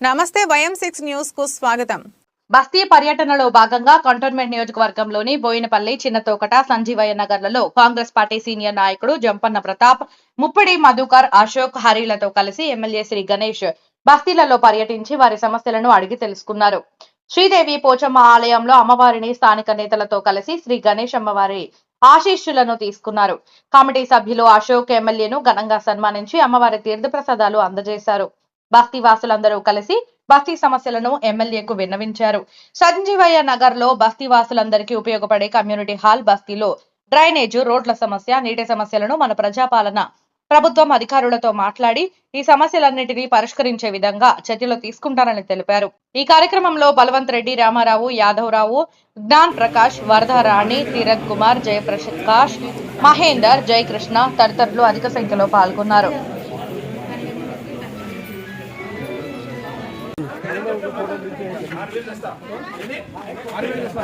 నమస్తే వయం సిక్స్ న్యూస్కు స్వాగతం. బస్తీ పర్యటనలో భాగంగా కంటోన్మెంట్ నియోజకవర్గంలోని బోయినపల్లి చిన్నతోకట సంజీవయ్య నగర్లలో కాంగ్రెస్ పార్టీ సీనియర్ నాయకుడు జంపన్న ప్రతాప్ ముప్పిడి మధుకర్ అశోక్ హరిలతో కలిసి ఎమ్మెల్యే శ్రీ గణేష్ బస్తీలలో పర్యటించి వారి సమస్యలను అడిగి తెలుసుకున్నారు. శ్రీదేవి పోచమ్మ ఆలయంలో అమ్మవారిని స్థానిక నేతలతో కలిసి శ్రీ గణేష్ అమ్మవారి ఆశీస్సులను తీసుకున్నారు. కమిటీ సభ్యులు అశోక్ ఎమ్మెల్యేను ఘనంగా సన్మానించి అమ్మవారి తీర్థప్రసాదాలు అందజేశారు. బస్తీ వాసులందరూ కలిసి బస్తీ సమస్యలను ఎమ్మెల్యేకు విన్నవించారు. సంజీవయ్య నగర్లో బస్తీ వాసులందరికీ ఉపయోగపడే కమ్యూనిటీ హాల్ బస్తీలో డ్రైనేజ్ రోడ్ల సమస్య నీటి సమస్యలను మన ప్రజాపాలన ప్రభుత్వం అధికారులతో మాట్లాడి ఈ సమస్యలన్నింటినీ పరిష్కరించే విధంగా చర్యలు తీసుకుంటారని తెలిపారు. ఈ కార్యక్రమంలో బలవంత్ రెడ్డి రామారావు యాదవరావు జ్ఞాన్ ప్రకాష్ వరద రాణి తీరత్ కుమార్ జయప్రకాష్ మహేందర్ జయకృష్ణ తదితరులు అధిక సంఖ్యలో పాల్గొన్నారు. ఆరు వేలు ఇస్తా ఆరు వేలు ఇస్తా